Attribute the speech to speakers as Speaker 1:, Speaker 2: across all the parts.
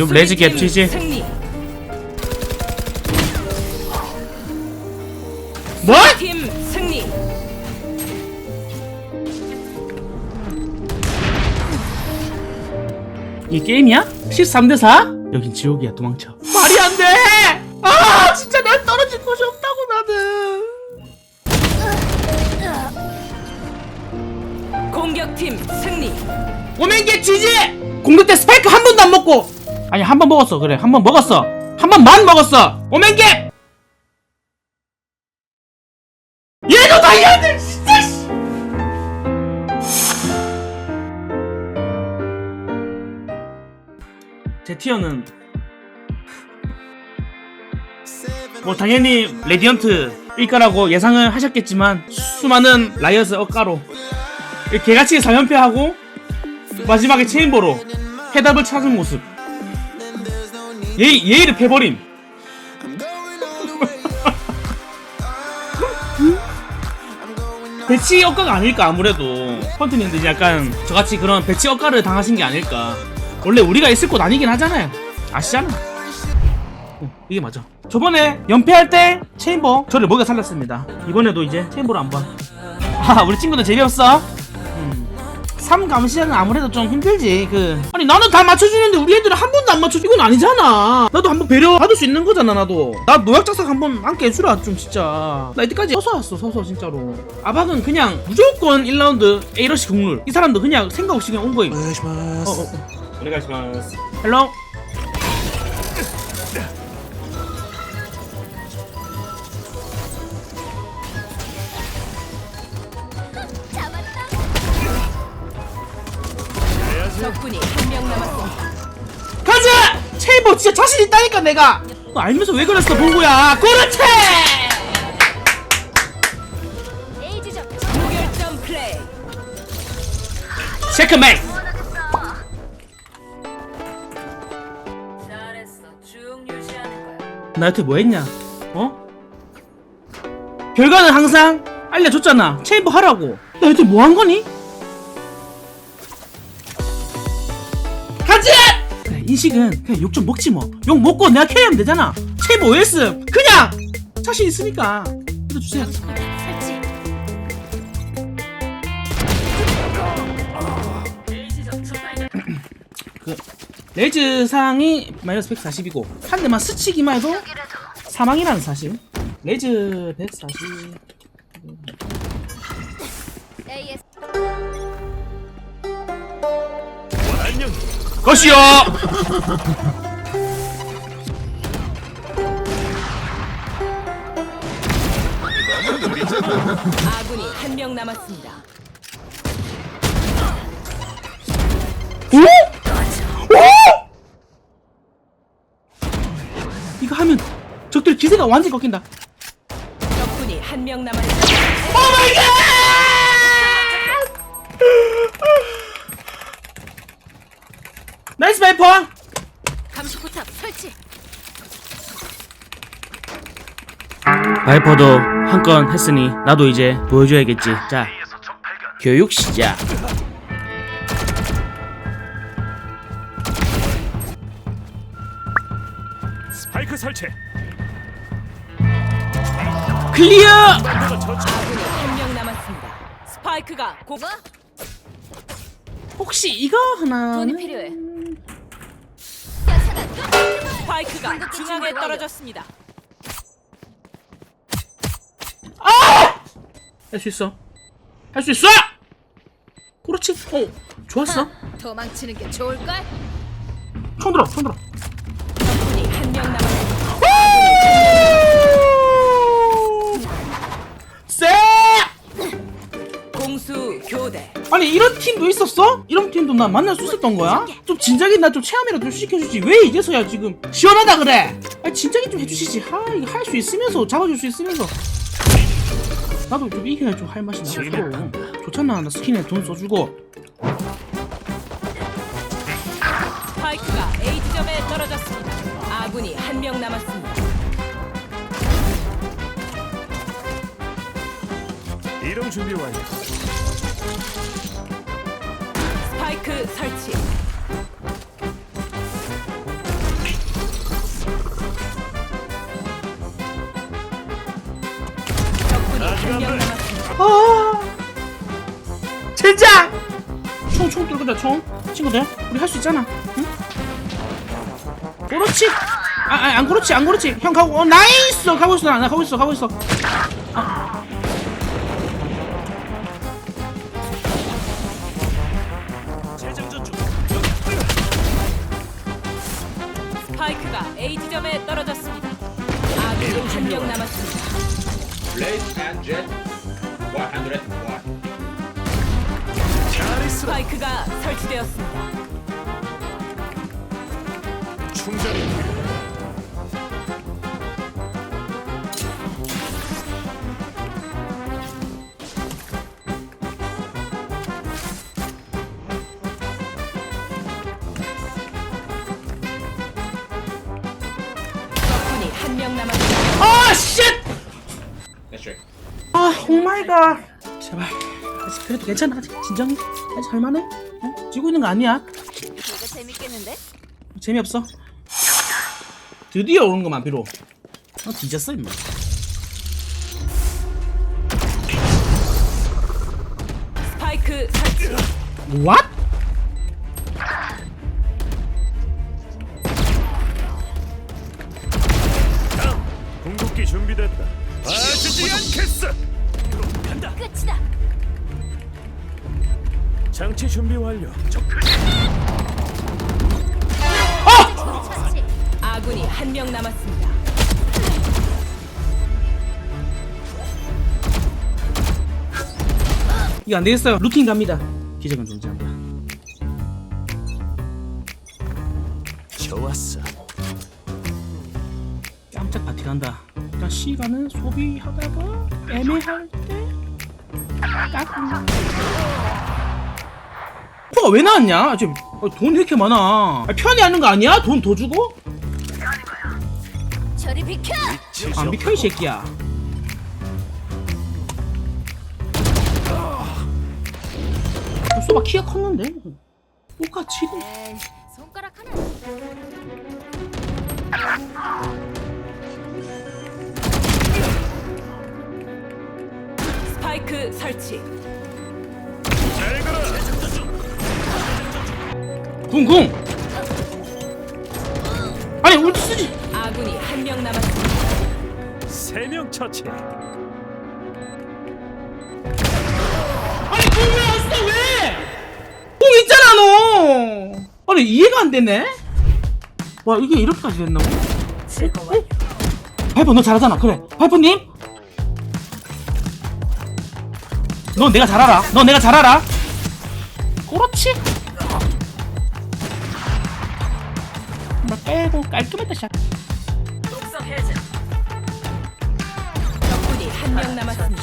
Speaker 1: 요 레지 갭 지지
Speaker 2: 승리.
Speaker 1: 뭐?
Speaker 2: 팀 승리.
Speaker 1: 이 게임이야? 13대 4? 여긴 지옥이야 도망쳐 말이 안 돼 아 진짜 날 떨어질 곳이 없다고 나는
Speaker 2: 공격팀 승리.
Speaker 1: 오멘게 지지 공격 때 스파이크 한 번도 안 먹고 아니 한 번 먹었어. 그래. 한 번 먹었어. 한 번만 먹었어. 오멘게 얘도 다이아들 진짜 씨. 제 티어는 뭐 당연히 레디언트일 거라고 예상을 하셨겠지만 수많은 라이엇의 억가로 개같이 4연패하고 마지막에 체인보로 해답을 찾은 모습 예의, 예의를 패버림. 배치 억가가 아닐까 아무래도. 펀트님도 이제 약간 저같이 그런 배치 억가를 당하신 게 아닐까. 원래 우리가 있을 곳 아니긴 하잖아요. 아시잖아. 어, 이게 맞아. 저번에 연패할 때 체인버 저를 먹여 살렸습니다. 이번에도 이제 체인버를 한번. 아 우리 친구들 재미없어? 음. 3 감시는 아무래도 좀 힘들지 그. 아니 나는 다 맞춰주는데 우리 애들은 한 번도 안 맞춰 이건 아니잖아. 나도 한번 배려 받을 수 있는 거잖아 나도. 나 노약 작성 한번 함께 해주라 좀 진짜. 나 이때까지 서서 왔어 서서 진짜로. 아박은 그냥 무조건 1라운드 A러시 국룰. 이 사람도 그냥 생각 없이 그냥 온 거임. 어, 어, 어. 오네가시마스. 헬로 체이버 진짜 자신 있다니까 내가 너 알면서 왜 그랬어 봉구야 그렇지!
Speaker 2: 무결점 플레이.
Speaker 1: 체크메이트
Speaker 2: 잘했어. 쭉 유지하는 거야.
Speaker 1: 나 여태 뭐 했냐? 어? 결과는 항상 알려줬잖아. 체인버 하라고. 나 여태 뭐 한 거니? 인식은 그냥 욕 좀 먹지 뭐. 욕 먹고 내가 캐리하면 되잖아. 체인버 OS 그냥 자신 있으니까 믿어주세요. 그 레이즈 상이 마이너스 140이고 한 대만 스치기만 해도 사망이라는 사실. 레이즈 140. 것이요.
Speaker 2: 아군이 한 명 남았습니다.
Speaker 1: 오? 오? 이거 하면 적들 기세가 완전 꺾인다.
Speaker 2: 적군이 한 명 남았습니다.
Speaker 1: 오 마이 갓! 나이스 바이퍼!
Speaker 2: 감시 포탑 설치.
Speaker 1: 바이퍼도 한 건 했으니 나도 이제 보여줘야겠지. 자, 교육 시작.
Speaker 3: 스파이크 설치.
Speaker 1: 클리어!
Speaker 2: 아군이 한명 남았습니다. 스파이크가 고
Speaker 1: 혹시 이거 하나?
Speaker 2: 필요해. 스파이크가 중앙에 떨어졌습니다.
Speaker 1: 할 수 있어. 할 수 있어! 그렇지. 어, 좋았어.
Speaker 2: 도망치는 게 좋을걸?
Speaker 1: 손 들어, 손 들어.
Speaker 2: 적군이 한 명 남았습니다.
Speaker 1: 쎄!
Speaker 2: 공수 교대.
Speaker 1: 아니 이런 팀도 있었어? 이런 팀도 나 만날 수 있었던 거야? 좀 진작에 나 좀 체험이라도 좀 시켜주지 왜 이제서야 지금 시원하다 그래? 아니 진작에 좀 해주시지 하 이거 할 수 있으면서 잡아줄 수 있으면서 나도 좀 이겨야 좀 할 맛이 나고 좋잖아 나 스킨에 돈 써주고
Speaker 2: 스파이크가 A 지점에 떨어졌습니다. 아군이 한 명 남았습니다.
Speaker 3: 이동 준비 완료.
Speaker 2: 스파이크 설치.
Speaker 1: 적군이 아, 어! 총, 총 뚫고 다 총. 친구들, 우리 할 수 있잖아. 응? 그렇지! 아, 아, 안 그렇지, 안 그렇지. 형 가고, 어, 나이스! 가고 있어, 나 가고 있어, 가고 있어.
Speaker 4: Blaze and Jet 101.
Speaker 3: 잘 있어.
Speaker 2: 스파이크가 설치되었습니다.
Speaker 3: 충전이.
Speaker 2: 적군이 한 명 남았습니다.
Speaker 1: 아 쉣! 아 오마이갓 제발. 아직 그래도 괜찮아. 아직 진정해. 아직 할만해? 어? 지고 있는 거 아니야.
Speaker 5: 이거 재밌겠는데?
Speaker 1: 재미없어. 드디어 오는 것만 비로 어 뒤졌어 임마.
Speaker 2: 스파이크 설치.
Speaker 1: What?
Speaker 3: 장치 준비 완료.
Speaker 5: 처치.
Speaker 2: 아군이 한 명 남았습니다.
Speaker 1: 이거 안 되겠어요 루틴 갑니다 기적은 존재한다
Speaker 3: 좋았어.
Speaker 1: 깜짝 파티 간다 일단 시간은 소비하다가 애매할 때깎 아 포가 왜 나왔냐? 지금 어, 돈 이렇게 많아 아, 편히 하는 거 아니야? 돈 더 주고?
Speaker 5: 저리 비켜.
Speaker 1: 안 비켜 이 새끼야 어, 소바 키가 컸는데 똑같이
Speaker 5: 에이, 손가락 하나.
Speaker 2: 스파이크 설치.
Speaker 1: 쿵쿵 아니 쓰지
Speaker 2: 아군이 한 명 남았습니다.
Speaker 3: 세 명 처치.
Speaker 1: 아니 쿵왜 왔어 왜? 쿵 있잖아 너 아니 이해가 안 되네 와 이게 이렇게까지 됐나고? 어? 발포 너 잘하잖아 그래 발포님 너 내가 잘 알아 너 내가 잘 알아 그렇지 빼고 깔끔했다 샷
Speaker 2: 적군이 한 명 남았습니다.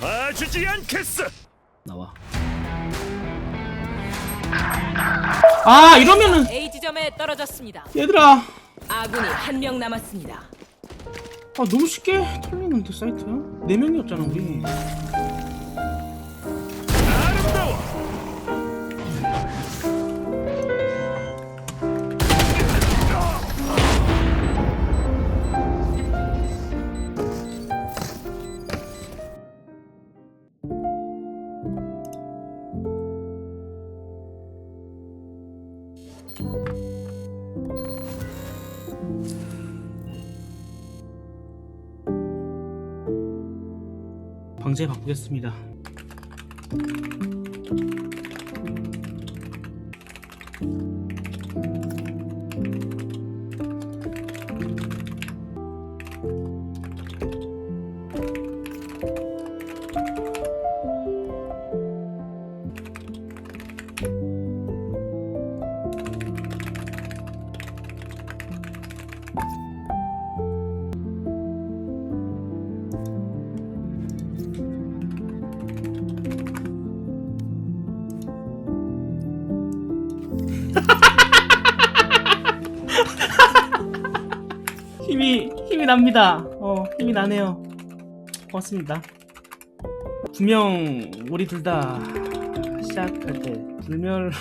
Speaker 3: 봐주지 않겠어.
Speaker 1: 나와 아 이러면은
Speaker 2: A 지점에 떨어졌습니다.
Speaker 1: 얘들아
Speaker 2: 아군이 한 명 남았습니다.
Speaker 1: 아 너무 쉽게 털리는데 사이트 네 명이었잖아 우리 방제 바꾸겠습니다 납니다. 어 힘이 나네요. 고맙습니다. 분명 우리 둘 다 시작할 때 불멸론